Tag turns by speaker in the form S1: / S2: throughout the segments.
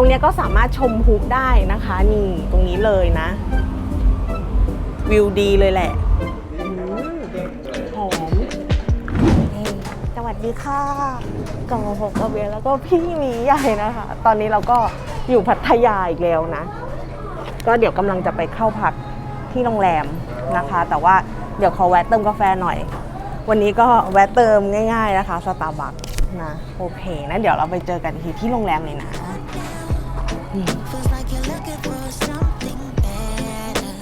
S1: ตรงนี้ก็สามารถชมพูได้นะคะนี่ตรงนี้เลยนะ วิวดีเลยแหละหอมสวัสดีค่ะกองหกกระเบียแล้วก็พี่มีใหญ่นะคะ ตอนนี้เราก็อยู่พัทยาอีกแล้วนะ ก็เดี๋ยวกำลังจะไปเข้าพักที่โรงแรมนะคะ แต่ว่าเดี๋ยวขอแวะเติมกาแฟหน่อย วันนี้ก็แวะเติมง่าย ๆนะคะสตาร์บัคนะโอเคนะเดี๋ยวเราไปเจอกันที่ที่โรงแรมเลยนะ
S2: Feels like you're looking for something better.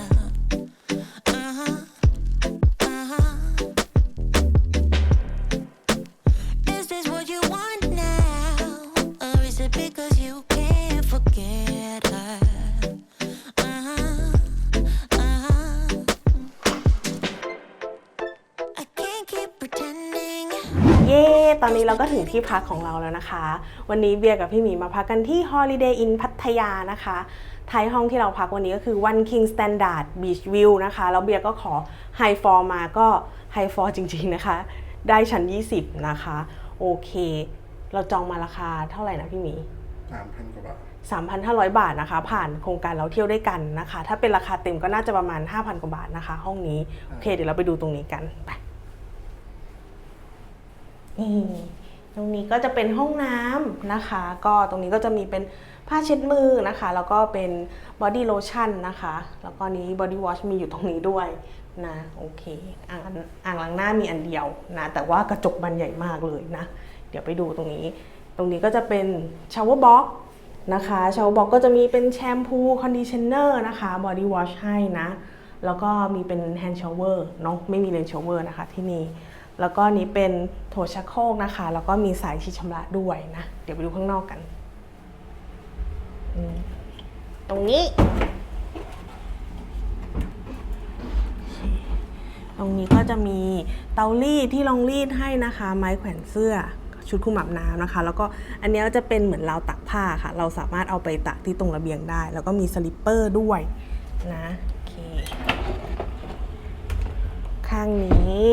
S2: Uh-huh. Uh-huh. Is this what you want now? Or is it because you can't forget her? Uh-huh. Uh-huh. I can't keep pretending.
S1: เย้ตอนนี้เราก็ถึงที่พักของเราแล้วนะคะ วันนี้เบียร์กับพี่หมีมาพักกันที่ Holiday Inn พั ทยานะคะไทยห้องที่เราพักวันนี้ก็คือ One King Standard Beach View นะคะ แล้วเบียร์ก็ขอ High Floor มาก็ High Floor จริงๆนะคะ ได้ชั้น 20 นะคะ โอเค เราจองมาราคาเท่าไหร่นะพี่หมี
S3: สามพันกว่าบาท
S1: 3,500 บาทนะคะ ผ่านโครงการเราเที่ยวด้วยกันนะคะ ถ้าเป็นราคาเต็มก็น่าจะประมาณ 5,000 กว่าบาทนะคะ ห้องนี้ โอเค เดี๋ยวเราไปดูตรงนี้กันไปนี่ตรงนี้ก็จะเป็นห้องน้ำนะคะ ก็ตรงนี้ก็จะมีเป็น ผ้าเช็ดมือนะคะ แล้วก็เป็นบอดี้โลชั่นนะคะ แล้วก็นี้บอดี้วอชมีอยู่ตรงนี้ด้วยนะโอเคอ่างอ่างล้างหน้ามีอันเดียวนะแต่ว่ากระจกบานใหญ่มากเลยนะ เดี๋ยวไปดูตรงนี้ ตรงนี้ก็จะเป็นชาวเวอร์บ็อกนะคะชาวบ็อกก็จะมีเป็นแชมพูคอนดิชเนอร์นะคะบอดี้วอชให้นะ แล้วก็มีเป็นแฮนด์ชาวเวอร์เนาะไม่มีเลนชาวเวอร์นะคะที่นี่แล้วก็นี้เป็นโถชักโครกนะคะ แล้วก็มีสายชีดชำระด้วยนะ เดี๋ยวไปดูข้างนอกกัน ตรงนี้ ตรงนี้ก็จะมีเตารีดที่รองรีดให้นะคะ ไม้แขวนเสื้อชุดคุมอาบน้ำนะคะ แล้วก็อันนี้ก็จะเป็นเหมือนราวตักผ้าค่ะ เราสามารถเอาไปตักที่ตรงระเบียงได้ แล้วก็มีสลิปเปอร์ด้วยนะโอเคข้างนี้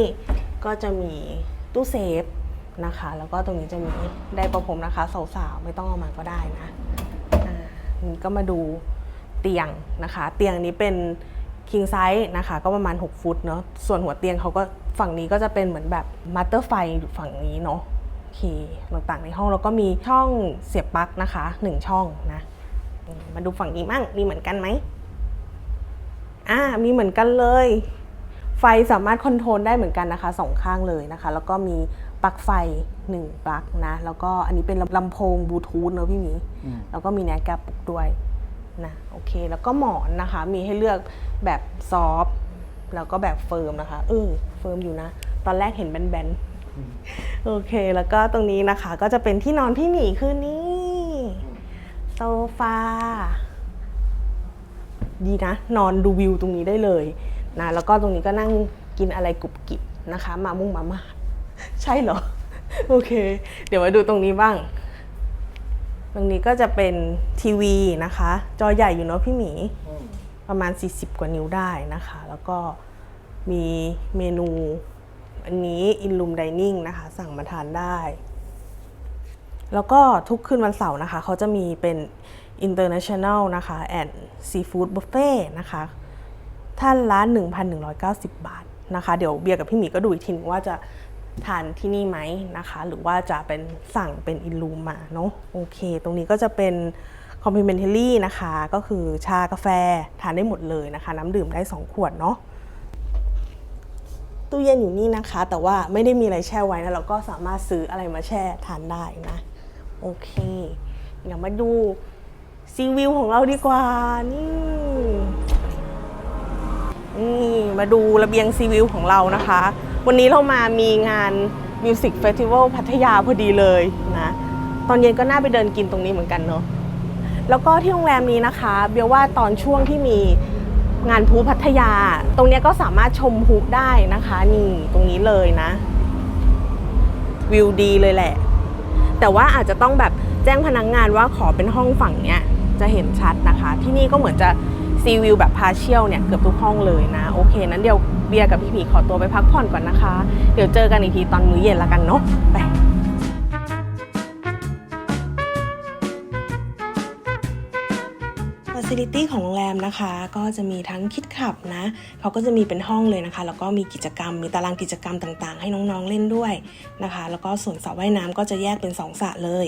S1: ก็จะมีตู้เซฟนะคะ แล้วก็ตรงนี้จะมีได้ประพรมนะคะสาวๆไม่ต้องเอามาก็ได้นะ ก็มาดูเตียงนะคะ เตียงนี้เป็น king size นะคะ ก็ประมาณ 6 ฟุตเนาะส่วนหัวเตียงเขาก็ฝั่งนี้ก็จะเป็นเหมือนแบบมัตเตอร์ไฟอยู่ฝั่งนี้เนาะโอเคต่างๆในห้องแล้วก็มีช่องเสียบปลั๊กนะคะหนึ่งช่องนะมมาดูฝั่งนี้มั่งมีเหมือนกันไหมอ่ามีเหมือนกันเลย ไฟสามารถคอนโทรลได้เหมือนกันนะคะสองข้างเลยนะคะ แล้วก็มีปลั๊กไฟ 1ปลั๊กนะ แล้วก็อันนี้เป็นลำโพงบลูทูธเนอะพี่หมี
S3: อืม
S1: แล้วก็มีแนวแกปลุกด้วยนะโอเค แล้วก็หมอนนะคะ มีให้เลือกแบบซอฟต์แล้วก็แบบเฟิร์มนะคะเออเฟิร์มอยู่นะ ตอนแรกเห็นแบนๆ โอเค แล้วก็ตรงนี้นะคะ ก็จะเป็นที่นอนพี่หมีคือนี่โซฟาดีนะ นอนดูวิวตรงนี้ได้เลยนะ แล้วก็ตรงนี้ก็นั่งกินอะไรกรุบกริบนะคะ มามุ่งมาม่าใช่เหรอ โอเค เดี๋ยวมาดูตรงนี้บ้าง ตรงนี้ก็จะเป็นทีวีนะคะ จอใหญ่อยู่เนาะพี่หมี ประมาณ 40 กว่านิ้วได้นะคะ แล้วก็มีเมนู อันนี้ In Room Dining นะคะ สั่งมาทานได้ แล้วก็ทุกคืนวันเสาร์นะคะ เขาจะมีเป็น international นะคะ and seafood buffet นะคะ ท่านละ 1,190 บาทนะคะ เดี๋ยวเบียร์กับพี่หมีก็ดูอีกทีนึงว่าจะ ทานที่นี่ไหมนะคะ หรือว่าจะเป็นสั่งเป็นอินลูมมาเนาะโอเค ตรงนี้ก็จะเป็น complimentary นะคะ ก็คือชากาแฟทานได้หมดเลยนะคะ น้ำดื่มได้ 2 ขวดเนาะตู้เย็นอยู่นี่นะคะ แต่ว่าไม่ได้มีอะไรแช่ไว้นะ เราก็สามารถซื้ออะไรมาแช่ทานได้นะ โอเคเดี๋ยวมาดูซีวิวของเราดีกว่า นี่นี่มาดูระเบียงซีวิวของเรานะคะ วันนี้เรามามีงาน Music Festival พัทยาพอดีเลยนะตอนเย็นก็น่าไปเดินกินตรงนี้เหมือนกันเนาะแล้วก็ที่โรงแรมนี้นะคะ เบียว่าตอนช่วงที่มีงานพลุพัทยา ตรงนี้ก็สามารถชมพลุได้นะคะ นี่ตรงนี้เลยนะ วิวดีเลยแหละ แต่ว่าอาจจะต้องแบบแจ้งพนักงงานว่าขอเป็นห้องฝั่งเนี้ยจะเห็นชัดนะคะ ที่นี่ก็เหมือนจะซีวิวแบบพาเชียลเนี่ยเกือบทุกห้องเลยนะ โอเคนั้นเดี๋ยว เบียร์กับพี่หมีขอตัวไปพักผ่อนก่อนนะคะ เดี๋ยวเจอกันอีกทีตอนมื้อเย็นละกันเนาะไป ซิลิตี้ของโรงแรมนะคะ ก็จะมีทั้งคิดขับนะเขาก็จะมีเป็นห้องเลยนะคะ แล้วก็มีกิจกรรมมีตารางกิจกรรมต่างๆ ให้น้องๆเล่นด้วยนะคะ แล้วก็ส่วนสระว่ายน้ำก็จะแยกเป็น 2สระเลย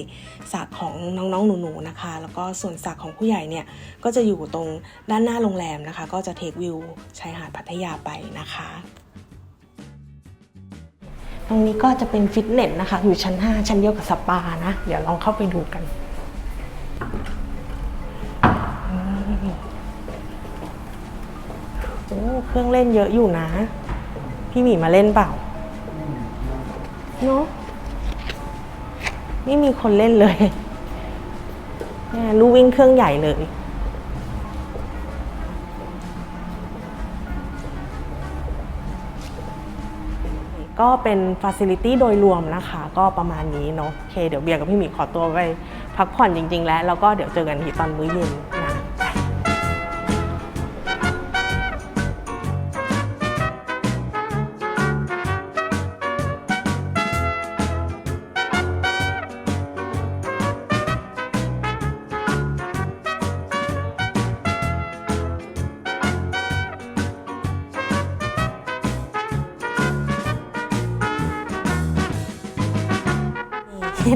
S1: สระของน้องๆหนูๆนะคะ แล้วก็ส่วนสระของผู้ใหญ่เนี่ยก็จะอยู่ตรงด้านหน้าโรงแรมนะคะ ก็จะเทควิวชายหาดพัทยาไปนะคะตรงนี้ก็จะเป็นฟิตเนสนะคะ อยู่ชั้น 5 ชั้นเดียวกับสปานะ เดี๋ยวลองเข้าไปดูกัน โอ้เครื่องเล่นเยอะอยู่นะ พี่หมีมาเล่นเปล่าเนาะไม่มีคนเล่นเลยนี่ยลู่วิ่งเครื่องใหญ่เลยก็เป็นฟ a ซิลิตี้โดยรวมนะคะ ก็ประมาณนี้เนาะโอเค เดี๋ยวเบียร์กับพี่หมีขอตัวไปพักผ่อนจริง ๆ แล้ว แล้วก็เดี๋ยวเจอกันที่ตอนมื้อเย็น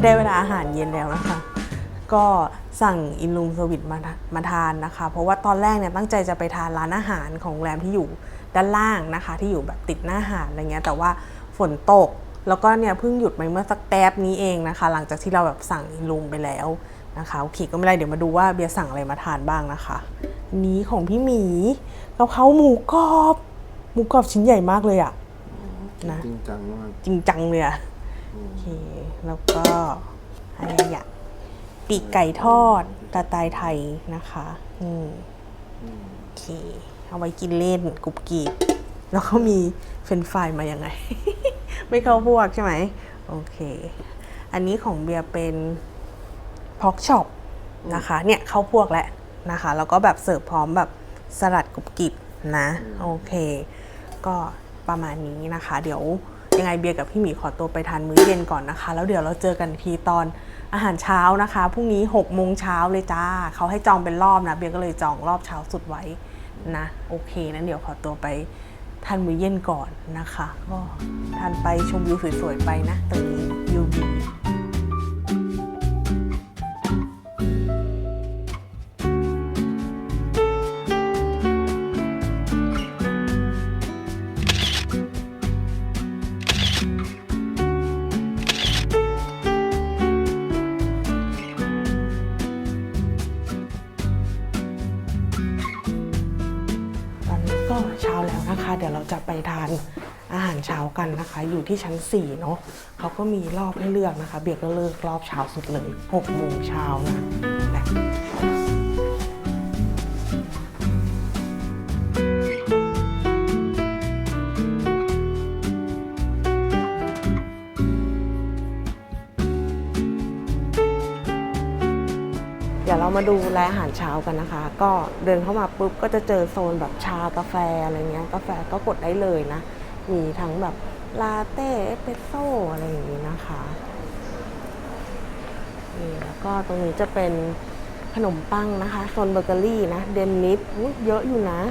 S1: ไปนี่ได้เวลาอาหารเย็นแล้วนะคะ ก็สั่งอินลูมสวิตมามาทานนะคะ เพราะว่าตอนแรกเนี่ยตั้งใจจะไปทานร้านอาหารของโรงแรมที่อยู่ด้านล่างนะคะ ที่อยู่แบบติดหน้าหาดอะไรเงี้ยแต่ว่าฝนตก แล้วก็เนี่ยเพิ่งหยุดไปเมื่อสักแป๊บนี้เองนะคะ หลังจากที่เราแบบสั่งอินลูมไปแล้วนะคะโอเคก็ไม่เป็นไรเดี๋ยวมาดูว่าเบียร์สั่งอะไรมาทานบ้างนะคะ นี้ของพี่หมีกะเพราหมูกรอบ หมูกรอบชิ้นใหญ่มากเลยอะนะ
S3: จริงจังมาก
S1: จริงจังเลยอะ โอเค แล้วก็อะไรอะปีกไก่ทอดตาตายไทยนะคะอืมโอเค เอาไว้กินเล่นกรุบกริบแล้วก็มีเฟรนฟรายมายังไง ไม่เข้าพวกใช่ไหมโอเค อันนี้ของเบียร์เป็นพ็อกช็อปนะคะ เนี่ยเข้าพวกแล้วนะคะ แล้วก็แบบเสิร์ฟพร้อมแบบสลัดกรุบกริบนะ โอเค ก็ประมาณนี้นะคะ เดี๋ยว ยังไงเบียร์กับพี่หมีขอตัวไปทานมื้อเย็นก่อนนะคะ แล้วเดี๋ยวเราเจอกันอีกทีตอนอาหารเช้านะคะพรุ่งนี้6โมงเช้าเลยจ้าเขาให้จองเป็นรอบนะ เบียร์ก็เลยจองรอบเช้าสุดไว้นะ โอเคนั้นเดี๋ยวขอตัวไปทานมื้อเย็นก่อนนะคะ ก็ทานไปชมวิวสวยๆไปนะตรงนี้ เช้าแล้วนะคะ เดี๋ยวเราจะไปทานอาหารเช้ากันนะคะ อยู่ที่ชั้น4เนาะเขาก็มีรอบให้เลือกนะคะ เบียร์ก็เลือกรอบเช้าสุดเลย6โมงเช้านะ มาดูแลอาหารเช้ากันนะคะ ก็เดินเข้ามาปุ๊บก็จะเจอโซนแบบชากาแฟอะไรเงี้ย กาแฟก็กดได้เลยนะ มีทั้งแบบลาเต้เอสเปรสโซ่อะไรอย่างนี้นะคะนี่แล้วก็ตรงนี้จะเป็นขนมปังนะคะโซนเบเกอรี่นะ เดนนิสอุ๊ยเยอะอยู่นะ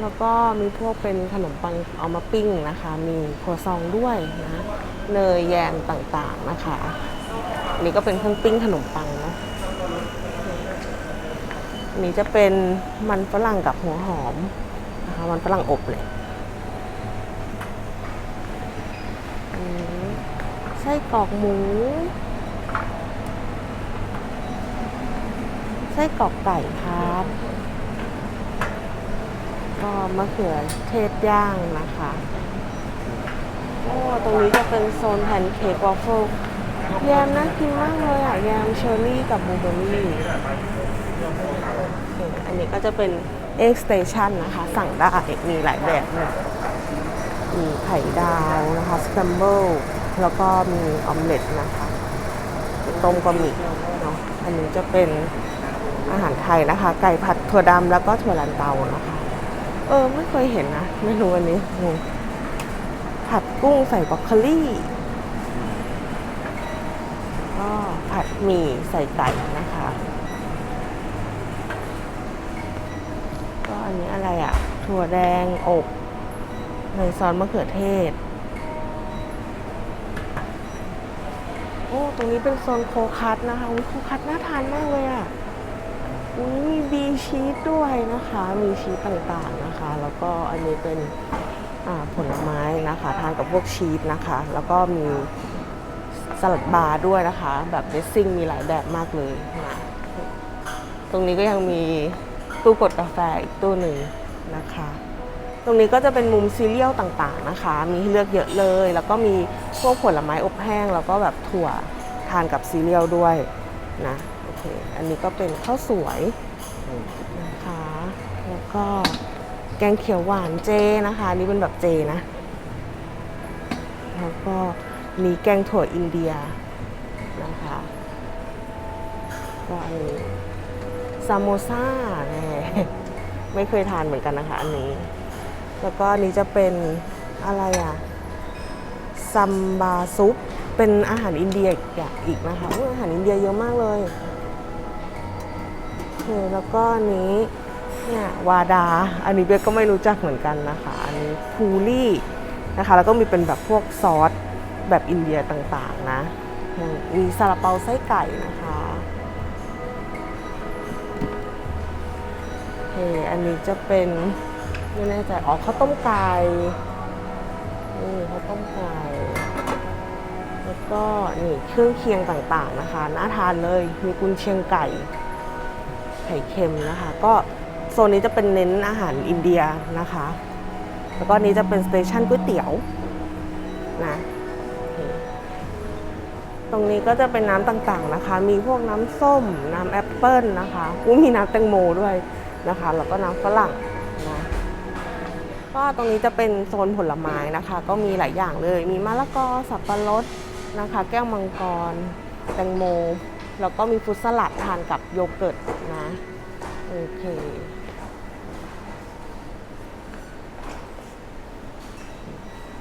S1: แล้วก็มีพวกเป็นขนมปังเอามาปิ้งนะคะ มีครัวซองด้วยนะ เนยแยมต่างๆนะคะ นี่ก็เป็นเครื่องปิ้งขนมปัง นี้จะเป็นมันฝรั่งกับหัวหอมนะคะมันฝรั่งอบเลยไส้กรอกหมู ไส้กรอกไก่ครับ ก็มะเขือเทศย่างนะคะโอ้ตรงนี้จะเป็นโซนแพนเค้กวอฟเฟิลแยมน่ากินมากเลยอะ แยมเชอร์รี่กับบลูเบอร์รี่ อันนี้ก็จะเป็น egg station นะคะ สั่งได้มีหลายแบบเลยมีไข่ดาวนะคะ scramble แล้วก็มีออมเล็ตนะคะต้มก็มีเนาะอันนี้จะเป็นอาหารไทยนะคะ ไก่ผัดถั่วดำแล้วก็ถั่วลันเตานะคะ เออ ไม่เคยเห็นนะ ไม่รู้อันนี้ผัดกุ้งใส่บรอกโคลี่ก็ผัดหมี่ใส่ไก่นะคะ นนี้อะไรอะ่ะ ถั่วแดงอบเนซอสมะเขือเทศ โอ้ ตรงนี้เป็นโซนโคคัสนะคะอุ้ยโคคัสน่าทานมากเลยอะ่ะอุ้ยมีบีชีสด้วยนะคะ มีชีสต่างๆนะคะ แล้วก็อันนี้เป็นผลไม้นะคะ ทานกับพวกชีสนะคะ แล้วก็มีสลัดบาร์ด้วยนะคะ แบบเดซซิ่งมีหลายแบบมากเลยนะตรงนี้ก็ยังมี ตู้กดกาแฟอีกตู้หนึ่งนะคะ ตรงนี้ก็จะเป็นมุมซีเรียลต่างๆนะคะ มีให้เลือกเยอะเลย แล้วก็มีพวกผลไม้อบแห้ง แล้วก็แบบถั่วทานกับซีเรียลด้วยนะโอเคอันนี้ก็เป็นข้าวสวยนะคะ แล้วก็แกงเขียวหวานเจนะคะนนี่เป็นแบบเจนะ แล้วก็มีแกงถั่วอินเดียนะคะก็อันนี้ ซามโมซ่าไม่เคยทานเหมือนกันนะคะอันนี้ แล้วก็อันนี้จะเป็นอะไรอะซัมบาซุป เป็นอาหารอินเดียอีกอย่างอีกนะคะออาหารอินเดียเยอะมากเลยโอแล้วก็นนี้เนี่ยวาดา อันนี้เบก็ไม่รู้จักเหมือนกันนะคะ อันนี้พูรี่นะคะ แล้วก็มีเป็นแบบพวกซอสแบบอินเดียต่างๆนะ มีซาลาเปาไส้ไก่นะคะ เค อันนี้จะเป็นไม่แน่ใจอ๋อข้าวต้มไก่นี่ข้าวต้มไก่แล้วก็นี่เครื่องเคียงต่างๆนะคะน่าทานเลยมีกุนเชียงไก่ ไข่เค็มนะคะ ก็โซนนี้จะเป็นเน้นอาหารอินเดียนะคะ แล้วก็นี้จะเป็นสเตชันก๋วยเตี๋ยวนะตรงนี้ก็จะเป็นน้ำต่างๆนะคะ มีพวกน้ำส้ม น้ำแอปเปิลนะคะอู้มีน้ำแตงโมด้วย นะคะ แล้วก็น้ำฝรั่งนะก็ตรงนี้จะเป็นโซนผลไม้นะคะ ก็มีหลายอย่างเลย มีมะละกอสับปะรดนะคะ แก้วมังกร แตงโม แล้วก็มีฟรุตสลัดทานกับโยเกิร์ตนะโอเค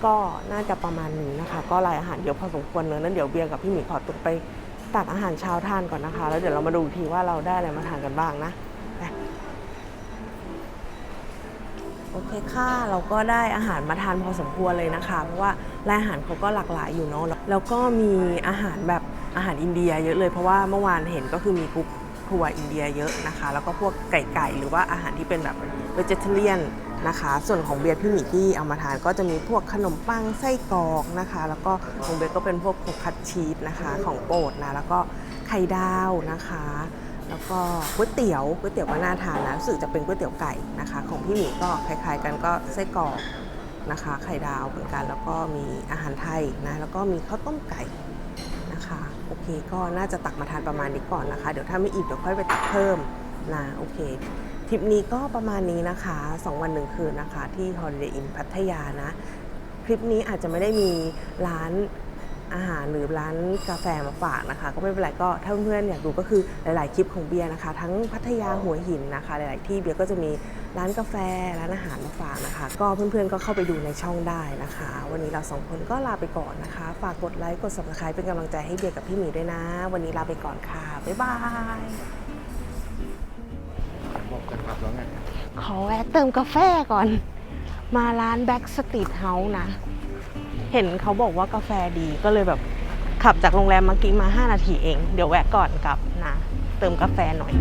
S1: ก็น่าจะประมาณนี้นะคะ ก็รายอาหารเยอะพอสมควรเลยนั้นเดี๋ยวเบียร์กับพี่หมีขอตุกไปตักอาหารเช้าทานก่อนนะคะ แล้วเดี๋ยวเรามาดูทีว่าเราได้อะไรมาทานกันบ้างนะ โอเคค่ะเราก็ได้อาหารมาทานพอสมควรเลยนะคะ เพราะว่าร้ายอาหารเขาก็หลากหลายอยู่เนาะแล้วก็มีอาหารแบบอาหารอินเดียเยอะเลยเพราะว่าเมื่อวานเห็นก็คือมีกรุ๊ปทัวร์อินเดียเยอะนะคะ แล้วก็พวกไก่ๆหรือว่าอาหารที่เป็นแบบ vegetarian นะคะ ส่วนของเบียร์พี่หมีที่เอามาทานก็จะมีพวกขนมปังไส้กรอกนะคะ แล้วก็ของเบียร์ก็เป็นพวกโคคัตชีสนะคะ ของโปรดนะแล้วก็ไข่ดาวนะคะ แล้วก็ก๋วยเตี๋ยวก๋วยเตี๋ยวก็น่าทานนะรู้สึกจะเป็นก๋วยเตี๋ยวไก่นะคะ ของพี่หมีก็คล้ายๆ กันก็ไส้กรอกนะคะ ไข่ดาวเหมือนกัน แล้วก็มีอาหารไทยนะแล้วก็มีข้าวต้มไก่นะคะโอเคก็น่าจะตักมาทานประมาณนี้ก่อนนะคะ เดี๋ยวถ้าไม่อิ่มเดี๋ยวค่อยไปตักเพิ่มนะโอเคทริปนี้ก็ประมาณนี้นะคะ 2 วันหนึ่งคืนนะคะ ที่ Holiday Inn พัทยานะ คลิปนี้อาจจะไม่ได้มีร้าน อาหารหรือร้านกาแฟมาฝากนะคะ ก็ไม่เป็นไรก็ถ้าเพื่อนๆอยากดูก็คือหลาย ๆ คลิปของเบียร์นะคะ ทั้งพัทยาหัวหินนะคะ หลาย ๆ ที่เบียร์ก็จะมีร้านกาแฟร้านอาหารมาฝากนะคะ ก็เพื่อนๆก็เข้าไปดูในช่องได้นะคะ วันนี้เราสองคนก็ลาไปก่อนนะคะ ฝากกดไลค์กด subscribe เป็นกำลังใจให้เบียร์กับพี่หมีด้วยนะ วันนี้ลาไปก่อนค่ะบ๊ายบาย
S3: บอกจะกลับแล้วไง
S1: ขอแวะเติมกาแฟก่อน มาร้าน Back Street House นะ เห็นเขาบอกว่ากาแฟดีก็เลยแบบขับจากโรงแรมเมื่อกี้มา 5 นาทีเอง เดี๋ยวแวะก่อนกลับนะ เติมกาแฟหน่อย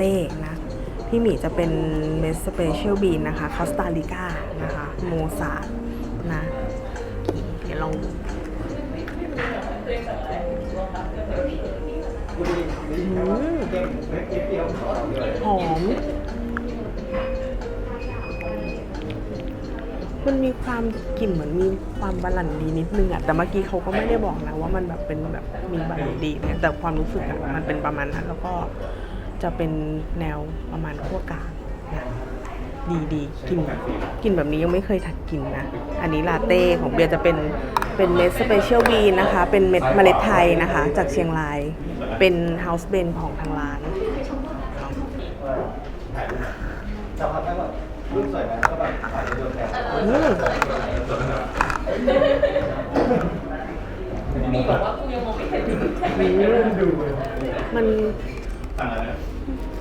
S1: เต้นะพี่หมีจะเป็นเมสสเปเชียลบีนนะคะคอสตาริกานะคะโมซานะเดี๋ยวลองหอม มันมีความกลิ่นเหมือนมีความบาลันดีนิดนึงอะแต่เมื่อกี้เขาก็ไม่ได้บอกนะว่ามันแบบเป็นแบบมีบาลันดีเนี่ยแต่ความรู้สึกอะมันเป็นประมาณนั้นแล้วก็ จะเป็นแนวประมาณขั้วกลางนะอืดีดีกินกินแบบนี้ยังไม่เคยถัดกินนะ อันนี้ลาเต้ของเบียร์จะเป็นเป็นเม็ดสเปเชียลบีนนะคะ เป็นเม็ดเมล็ดไทยนะคะ จากเชียงราย เป็นเฮาส์เบนของทางร้านอืมมัน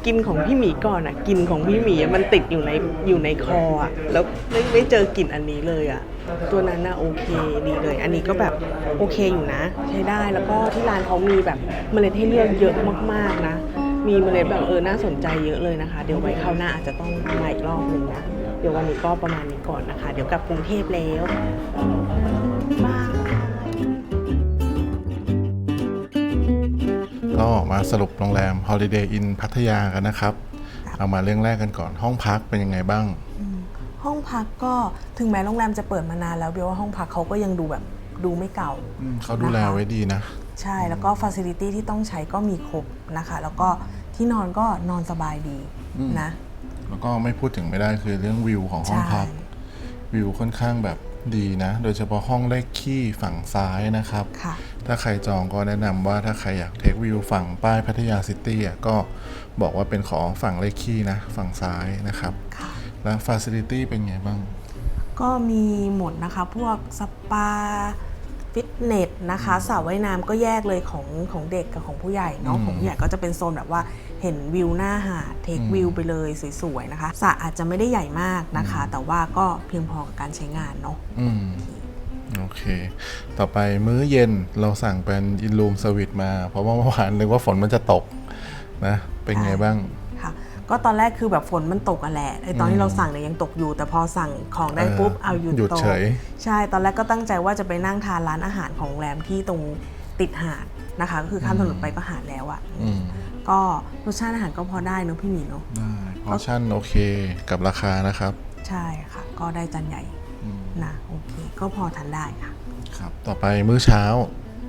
S1: กินของพี่หมีก่อนอะกินของพี่หมีอะมันติดอยู่ในอยู่ในคออะแล้วไม่ไม่เจอกลิ่นอันนี้เลยอะตัวนั้นน่ะโอเคดีเลย อันนี้ก็แบบโอเคอยู่นะ ใช้ได้แล้วก็ที่ร้านเขามีแบบเมล็ดให้เลือกเยอะมากๆนะ มีเมล็ดแบบเออน่าสนใจเยอะเลยนะคะ เดี๋ยวไว้คราวหน้าอาจจะต้องมาอีกรอบหนึ่งนะเดี๋ยววันนี้ก็ประมาณนี้ก่อนนะคะ เดี๋ยวกลับกรุงเทพแล้วบาย
S3: ก็มาสรุปโรงแรม Holiday Inn พัทยากันนะครับ เอามาเรื่องแรกกันก่อนห้องพักเป็นยังไงบ้าง
S1: ห้องพักก็ถึงแม้โรงแรมจะเปิดมานานแล้วเบียว่าห้องพักเขาก็ยังดูแบบดูไม่เก่า
S3: อืมเขาดูแลไว้ดีนะ
S1: ใช่แล้วก็ฟ a ซิลิตี้ที่ต้องใช้ก็มีครบนะคะ แล้วก็ที่นอนก็นอนสบายดีนะ
S3: แล้วก็ไม่พูดถึงไม่ได้คือเรื่องวิวของห้องพัก
S1: ใช่
S3: วิวค่อนข้างแบบดีนะ โดยเฉพาะห้องเลขขี้ฝั่งซ้ายนะครับ
S1: ค่ะ
S3: ถ้าใครจองก็แนะนำว่าถ้าใครอยากเทควิวฝั่งป้ายพัทยาซิตี้อะก็บอกว่าเป็นของฝั่งเลขขี้นะ ฝั่งซ้ายนะครับ
S1: ค่ะ
S3: แล้วฟ a ซิลิตี้เป็นไงบ้าง
S1: ก็มีหมดนะคะ พวกสปาฟิตเนสนะคะสระว่ายน้ำก็แยกเลยของของเด็กกับของผู้ใหญ่เนาะ
S3: อืม
S1: ของผู้ใหญ่ก็จะเป็นโซนแบบว่าเห็นวิวหน้าหาดเทควิวไปเลยสวยๆนะคะสระอาจจะไม่ได้ใหญ่มากนะคะ แต่ว่าก็เพียงพอกับการใช้งานเนาะ
S3: อืม โอเค ต่อไปมื้อเย็นเราสั่งเป็นอินลูมสวิตมา เพราะว่าเมื่อวานนึกว่าฝนมันจะตกนะ เป็นไงบ้าง
S1: ค่ะ ก็ตอนแรกคือแบบฝนมันตกอะแหละไอตอนที่เราสั่งเนี่ยยังตกอยู่ แต่พอสั่งของได้
S3: เออ
S1: ปุ๊บเอาหยุด
S3: หยุด
S1: ตก
S3: เฉย
S1: ใช่ ตอนแรกก็ตั้งใจว่าจะไปนั่งทานร้านอาหารของโรงแรมที่ตรงติดหาดนะคะ ก็คือข้ามถนนไปก็หาดแล้วอะ
S3: อืม
S1: ก็รสชาติอาหารก็พอได้เนอะพี่หมีเนอะ
S3: ได้พอชั่นโอเคกับราคานะครับ
S1: ใช่ค่ะ ก็ได้จานใหญ่
S3: อืม
S1: นะโอเค ก็พอทานได้ค่ะ
S3: ครับต่อไปมื้อเช้า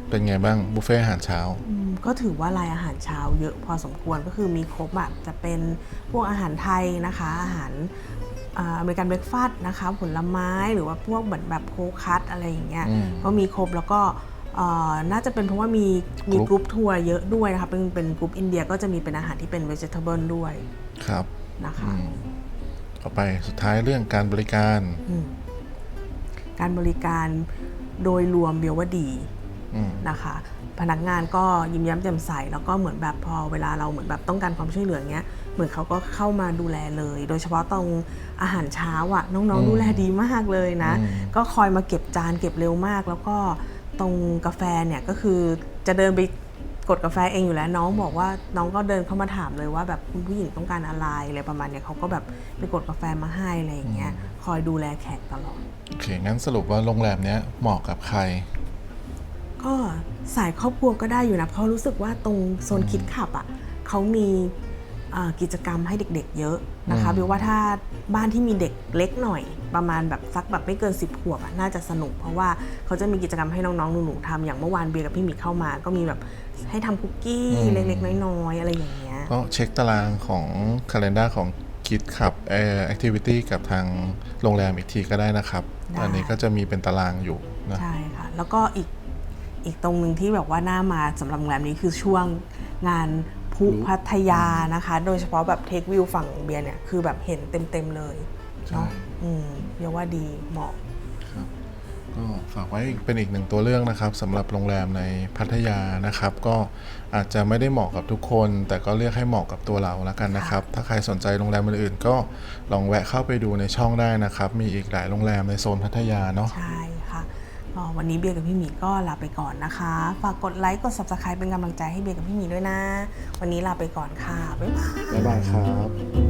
S3: เป็นไงบ้างบุฟเฟ่อาหารเช้า
S1: อืมก็ถือว่ารายอาหารเช้าเยอะพอสมควรก็คือมีครบแบบจะเป็นพวกอาหารไทยนะคะ อาหารอ่าอเมริกันเบรกฟาสต์นะคะ ผลไม้หรือว่าพวกเหมือนแบบโคคัสอะไรอย่างเงี้ย
S3: อืม
S1: ก็มีครบแล้วก็เอ่อน่าจะเป็นเพราะว่ามีมี
S3: กรุ๊ป
S1: กรุ๊ปทัวร์เยอะด้วยนะคะเป็นเป็นกรุ๊ปอินเดียก็จะมีเป็นอาหารที่เป็น vegetable ด้วย
S3: ครับ
S1: นะคะ
S3: อืมต่อไปสุดท้ายเรื่องการบริการ
S1: อืม การบริการโดยรวมเบียวว่าดี
S3: อืม
S1: นะคะ พนักงานก็ยิ้มแย้มแจ่มใส แล้วก็เหมือนแบบพอเวลาเราเหมือนแบบต้องการความช่วยเหลือเงี้ยเหมือนเขาก็เข้ามาดูแลเลย โดยเฉพาะตรงอาหารเช้าอะ่ะน้อง
S3: อืม
S1: ๆดูแลดีมากเลยนะ
S3: อืม
S1: ก็คอยมาเก็บจานเก็บเร็วมาก แล้วก็ตรงกาแฟเนี่ยก็คือจะเดินไป กดกาแฟเองอยู่แล้วน้องบอกว่าน้องก็เดินเข้ามาถามเลยว่าแบบคุณผู้หญิงต้องการอะไรอะไรประมาณเนี้ยเขาก็แบบไปกดกาแฟมาให้อะไรอย่างเงี้ยคอยดูแลแขกตลอด
S3: โอเค งั้นสรุปว่าโรงแรมเนี้ยเหมาะกับใคร
S1: ก็สายครอบครัวก็ได้อยู่นะเพราะรู้สึกว่าตรงโซนคิดขับอะเขามีเอ่อ กิจกรรมให้เด็กๆ เยอะนะคะ
S3: อืม
S1: เบลว่าถ้าบ้านที่มีเด็กเล็กหน่อย ประมาณแบบสักแบบไม่เกิน 10 ขวบอะน่าจะสนุก เพราะว่าเขาจะมีกิจกรรมให้น้องๆหนูๆทำอย่างเมื่อวานเบียร์กับพี่หมีเข้ามา ก็มีแบบให้ทำคุกกี้เล็กๆ น้อยๆ อะไรอย่างเงี้ย
S3: ก็เช็คตารางของคาล endar ของคิดขับเอ่อ activity กับทางโรงแรมอีกทีก็ได้นะครับ
S1: ได้
S3: อันนี้ก็จะมีเป็นตารางอยู่นะ
S1: ใช่ค่ะ แล้วก็อีกอีกตรงหนึ่งที่แบบว่าน่ามาสำหรับโรงแรมนี้คือช่วงงาน พุพัทยานะคะ โดยเฉพาะแบบเทควิวฝั่งเบียร์เนี่ย คือแบบเห็นเต็มๆเลยเนาะ
S3: ใช่
S1: อืมเบียร์ว่าดีเหมาะ
S3: ก็ฝากไว้เป็นอีกหนึ่งตัวเลือกนะครับสำหรับโรงแรมในพัทยานะครับ ก็อาจจะไม่ได้เหมาะกับทุกคน แต่ก็เลือกให้เหมาะกับตัวเราแล้วกันนะครับ ถ้าใครสนใจโรงแรมอื่นๆ ก็ลองแวะเข้าไปดูในช่องได้นะครับ มีอีกหลายโรงแรมในโซนพัทยาเนาะ
S1: ใช่ค่ะก็ วันนี้เบียร์กับพี่หมีก็ลาไปก่อนนะคะ ฝากกดไลค์กด subscribe เป็นกำลังใจให้เบียร์กับพี่หมีด้วยนะ วันนี้ลาไปก่อนค่ะ บ๊ายบาย
S3: บ๊ายบายครับ